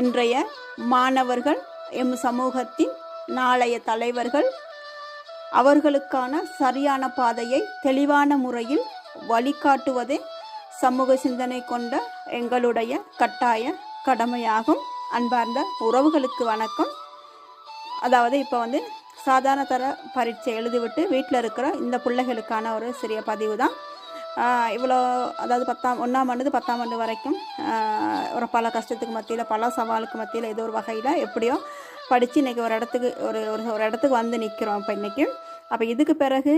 இன்றைய மாணவர்கள் எம் சமூகத்தின் நாளைய தலைவர்கள் அவர்களுக்கான சரியான பாதையை தெளிவான முறையில் வழிகாட்டுவதே சமூக சிந்தனை கொண்ட எங்களுடைய கட்டாய கடமையாகும். அன்பார்ந்த உறவுகளுக்கு வணக்கம். அதாவது இப்போ வந்து சாதாரண தர பரீட்சை எழுதிவிட்டு வீட்டில் இருக்கிற இந்த பிள்ளைகளுக்கான ஒரு சிறிய பதிவு தான் இவ்வளோ அதாவது பத்தாம் ஒன்றாம் ஆண்டு பத்தாம் ஆண்டு வரைக்கும் ஒரு பல கஷ்டத்துக்கு மத்தியில் பல சவாலுக்கு மத்தியில் ஏதோ ஒரு வகையில் எப்படியோ படித்து இன்றைக்கி ஒரு இடத்துக்கு ஒரு ஒரு ஒரு இடத்துக்கு வந்து நிற்கிறோம் இப்போ இன்றைக்கி அப்போ இதுக்கு பிறகு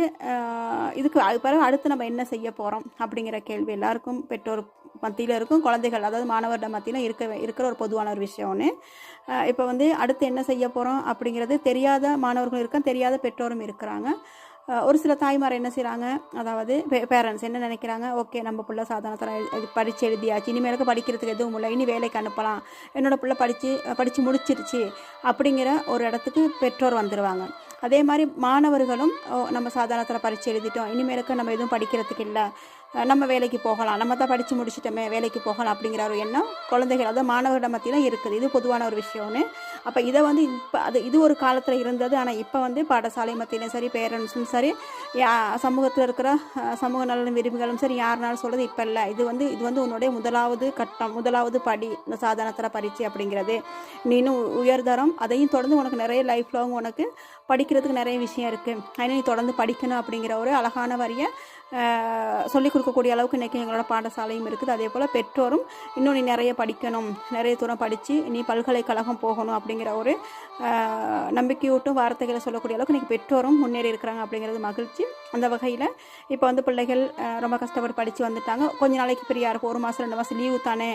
இதுக்கு அது பிறகு அடுத்து நம்ம என்ன செய்ய போகிறோம் அப்படிங்கிற கேள்வி எல்லாருக்கும் பெற்றோர் மத்தியில் இருக்கும் குழந்தைகள் அதாவது மாணவர்கிட்ட மத்தியில் இருக்க இருக்கிற ஒரு பொதுவான ஒரு விஷயம்னு இப்போ வந்து அடுத்து என்ன செய்ய போகிறோம் அப்படிங்கிறது தெரியாத மாணவர்களும் இருக்க தெரியாத பெற்றோரும் இருக்கிறாங்க. ஒரு சில தாய்மார் என்ன செய்கிறாங்க அதாவது பேரண்ட்ஸ் என்ன நினைக்கிறாங்க? ஓகே நம்ம பிள்ளை சாதாரணத்தில் படித்து எழுதியாச்சு. இனிமேலுக்கு படிக்கிறதுக்கு எதுவும் இல்லை. இனி வேலைக்கு அனுப்பலாம். என்னோடய பிள்ளை படித்து படித்து முடிச்சிருச்சு. அப்படிங்கிற ஒரு இடத்துக்கு பெற்றோர் வந்துடுவாங்க அதே மாதிரி மாணவர்களும் நம்ம சாதாரணத்தில் பரீட்சை எழுதிட்டோம். இனிமேலுக்கு நம்ம எதுவும் படிக்கிறதுக்கு இல்லை. நம்ம வேலைக்கு போகலாம். நம்ம தான் படித்து முடிச்சிட்டோமே வேலைக்கு போகலாம் அப்படிங்கிற ஒரு எண்ணம் குழந்தைகள் அதாவது மாணவர்கள் மத்தியிலும் இருக்குது. இது பொதுவான ஒரு விஷயம்னு. அப்போ இதை வந்து இப்போ அது இது ஒரு காலத்தில் இருந்தது. ஆனால் இப்போ வந்து பாடசாலை மத்தியிலும் சரி பேரண்ட்ஸும் சரி யா- சமூகத்தில் இருக்கிற சமூக நலன் விரும்பிகளும் சரி யாருனாலும் சொல்கிறது இப்போ இல்லை. இது வந்து இது வந்து உன்னுடைய முதலாவது கட்டம் முதலாவது படி இந்த சாதாரணத்தில் பரீட்சை அப்படிங்கிறது. நீனும் உயர்தரம் அதையும் தொடர்ந்து உனக்கு நிறைய லைஃப் லாங் உனக்கு படிக்கிறதுக்கு நிறைய விஷயம் இருக்குது அதனால் நீ தொடர்ந்து படிக்கணும் அப்படிங்கிற ஒரு அழகான வரியை சொல்லிக் கொடுக்கக்கூடிய அளவுக்கு இன்றைக்கி எங்களோட பாடசாலையும் இருக்குது. அதே போல் பெற்றோரும் இன்னும் நீ நிறைய படிக்கணும் நிறைய தூரம் படித்து நீ பல்கலைக்கழகம் போகணும் அப்படிங்கிற ஒரு நம்பிக்கையூட்டும் வார்த்தைகளை சொல்லக்கூடிய அளவுக்கு இன்றைக்கி பெற்றோரும் முன்னேறி இருக்கிறாங்க அப்படிங்கிறது மகிழ்ச்சி. அந்த வகையில் இப்போ வந்து பிள்ளைகள் ரொம்ப கஷ்டப்பட்டு படித்து வந்துட்டாங்க. கொஞ்ச நாளைக்கு பெரியா இருக்கும். ஒரு மாதம் ரெண்டு மாதம் லீவு தானே.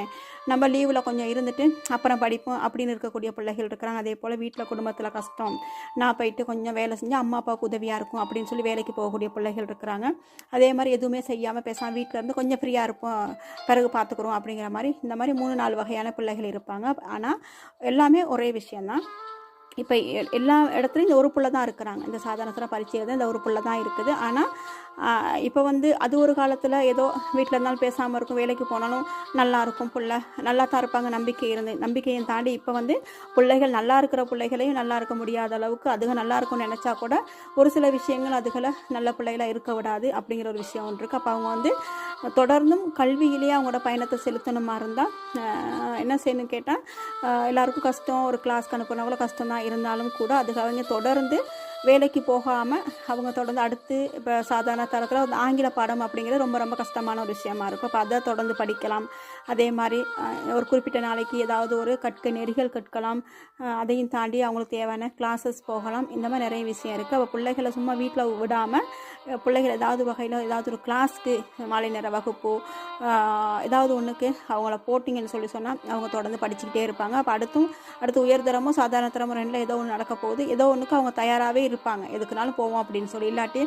நம்ம லீவில் கொஞ்சம் இருந்துட்டு அப்புறம் படிப்போம் அப்படின்னு இருக்கக்கூடிய பிள்ளைகள் இருக்கிறாங்க. அதே போல் வீட்டில் குடும்பத்தில் கஷ்டம். நான் போயிட்டு கொஞ்சம் வேலை செஞ்சு அம்மா அப்பாவுக்கு உதவியாக இருக்கும் அப்படின்னு சொல்லி வேலைக்கு போகக்கூடிய பிள்ளைகள் இருக்கிறாங்க. அதே அதே மாதிரி எதுவுமே செய்யாமல் பேசாமல் வீட்டில் இருந்து கொஞ்சம் ஃப்ரீயாக இருப்போம். பிறகு பார்த்துக்குறோம் அப்படிங்கிற மாதிரி இந்த மாதிரி மூணு நாலு வகையான பிள்ளைகள் இருப்பாங்க. ஆனால் எல்லாமே ஒரே விஷயந்தான் இப்போ எ- எல்லா இடத்துலையும் இந்த ஒரு புள்ள தான் இருக்கிறாங்க. இந்த சாதாரணத்தில் பரீட்சை தான் இந்த ஒரு புள்ள தான் இருக்குது. ஆனால் இப்போ வந்து அது ஒரு காலத்தில் ஏதோ வீட்டில் இருந்தாலும் பேசாமல் இருக்கும் வேலைக்கு போனாலும் நல்லா இருக்கும் பிள்ளை. நல்லா தான் இருப்பாங்க நம்பிக்கை இருந்து நம்பிக்கையும் தாண்டி இப்போ வந்து பிள்ளைகள் நல்லா இருக்கிற பிள்ளைகளையும் நல்லா இருக்க முடியாத அளவுக்கு அதுக நல்லா இருக்கும்னு நினச்சா கூட ஒரு சில விஷயங்கள் அதுகளை நல்ல பிள்ளைகளாக இருக்க விடாது அப்படிங்கிற ஒரு விஷயம் ஒன்று இருக்குது அப்போ அவங்க வந்து தொடர்ந்தும் கல்வியிலேயே அவங்களோட பயணத்தை செலுத்தணுமா இருந்தால் என்ன செய்யணும் கேட்டால் எல்லாருக்கும் கஷ்டம் ஒரு கிளாஸ்க்கு அனுப்புனவங்களும் கஷ்டம் தான் இருந்தாலும் கூட அதுக்கு அவங்க தொடர்ந்து வேலைக்கு போகாமல் அவங்க தொடர்ந்து அடுத்து இப்போ சாதாரண தரத்தில் வந்து ஆங்கில பாடம் அப்படிங்கிறது ரொம்ப ரொம்ப கஷ்டமான ஒரு விஷயமா இருக்கும். அப்போ அதை தொடர்ந்து படிக்கலாம். அதே மாதிரி ஒரு குறிப்பிட்ட நாளைக்கு ஏதாவது ஒரு கற்க நெறிகள் கற்கலாம் அதையும் தாண்டி அவங்களுக்கு தேவையான கிளாஸஸ் போகலாம். இந்த மாதிரி நிறைய விஷயம் இருக்குது அப்போ பிள்ளைகளை சும்மா வீட்டில் விடாமல் பிள்ளைகள் ஏதாவது வகையில் ஏதாவது ஒரு கிளாஸ்க்கு மாலை நேர வகுப்பு ஏதாவது ஒன்றுக்கு அவங்கள போட்டிங்கன்னு சொல்லி சொன்னால் அவங்க தொடர்ந்து படிச்சுக்கிட்டே இருப்பாங்க. அப்போ அடுத்தும் அடுத்து உயர்தரமும் சாதாரண தரமும் ரெண்டில் ஏதோ ஒன்று நடக்க போகுது. ஏதோ ஒன்றுக்கு அவங்க தயாராகவே இருப்பாங்க. எதுக்குனாலும் போவோம் அப்படின்னு சொல்லி. இல்லாட்டி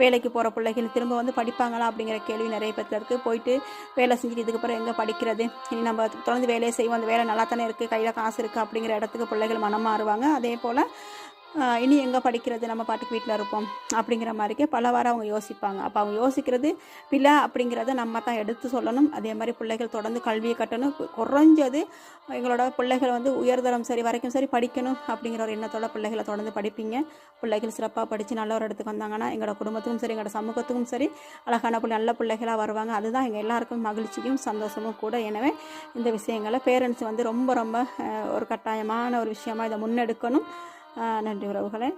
வேலைக்கு போகிற பிள்ளைகள் திரும்ப வந்து படிப்பாங்களா அப்படிங்கிற கேள்வி நிறைய பேர்த்துல இருக்குது போயிட்டு வேலை செஞ்சுட்டு இதுக்கப்புறம் எங்கே படிக்கிறது? இனி நம்ம தொடர்ந்து வேலையை செய்வோம். அந்த வேலை நல்லா தானே இருக்குது கையில் காசு இருக்குது அப்படிங்கிற இடத்துக்கு பிள்ளைகள் மனம் மாறுவாங்க. அதே போல் இனி எங்கே படிக்கிறது? நம்ம பாட்டுக்கு வீட்டில் இருப்போம். அப்படிங்கிற மாதிரிக்கே பலவாறு அவங்க யோசிப்பாங்க. அப்போ அவங்க யோசிக்கிறது பிள்ளை அப்படிங்கிறத நம்ம தான் எடுத்து சொல்லணும். அதே மாதிரி பிள்ளைகள் தொடர்ந்து கல்வியை கட்டணும். குறைஞ்சது எங்களோட பிள்ளைகள் வந்து உயர்தரம் சரி வரைக்கும் சரி படிக்கணும் அப்படிங்கிற ஒரு எண்ணத்தோட பிள்ளைகளை தொடர்ந்து படிப்பீங்க. பிள்ளைகள் சிறப்பாக படித்து நல்ல ஒரு இடத்துக்கு வந்தாங்கன்னா எங்களோட குடும்பத்துக்கும் சரி எங்களோட சமூகத்துக்கும் சரி அழகான பிள்ளை நல்ல பிள்ளைகளாக வருவாங்க. அதுதான் எங்கள் எல்லாருக்கும் மகிழ்ச்சியும் சந்தோஷமும் கூட. எனவே இந்த விஷயங்களை பேரண்ட்ஸ் வந்து ரொம்ப ரொம்ப ஒரு கட்டாயமான ஒரு விஷயமா இதை முன்னெடுக்கணும். நன்றி உறவுகளை.